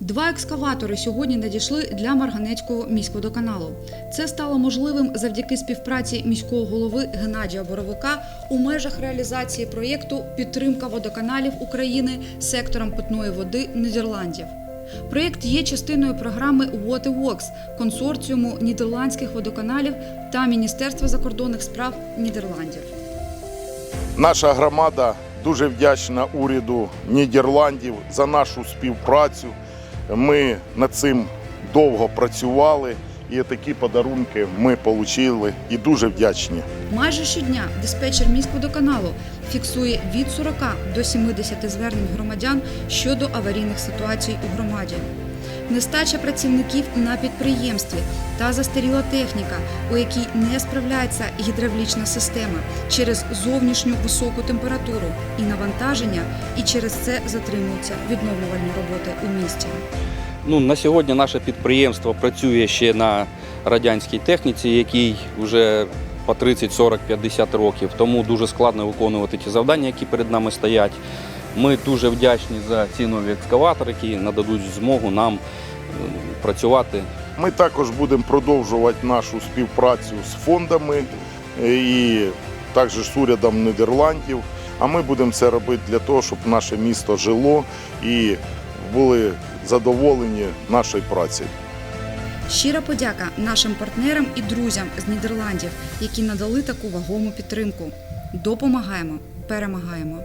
Два екскаватори сьогодні надійшли для Марганецького міськводоканалу. Це стало можливим завдяки співпраці міського голови Геннадія Боровика у межах реалізації проєкту Підтримка водоканалів України сектором питної води Нідерландів. Проєкт є частиною програми WaterWorks консорціуму нідерландських водоканалів та Міністерства закордонних справ Нідерландів. Наша громада дуже вдячна уряду Нідерландів за нашу співпрацю. Ми над цим довго працювали і такі подарунки ми отримали і дуже вдячні. Майже щодня диспетчер міськводоканалу фіксує від 40 до 70 звернень громадян щодо аварійних ситуацій у громаді. Нестача працівників на підприємстві та застаріла техніка, у якій не справляється гідравлічна система через зовнішню високу температуру і навантаження, і через це затримуються відновлювальні роботи у місті. Ну, на сьогодні наше підприємство працює ще на радянській техніці, якій вже по 30, 40, 50 років. Тому дуже складно виконувати ті завдання, які перед нами стоять. Ми дуже вдячні за ці нові екскаватори, які нададуть змогу нам е, працювати Ми також будемо продовжувати нашу співпрацю з фондами е, і також з урядом Нідерландів. А ми будемо це робити для того, щоб наше місто жило і були задоволені нашою працею. Щира подяка нашим партнерам і друзям з Нідерландів, які надали таку вагому підтримку. Допомагаємо, перемагаємо.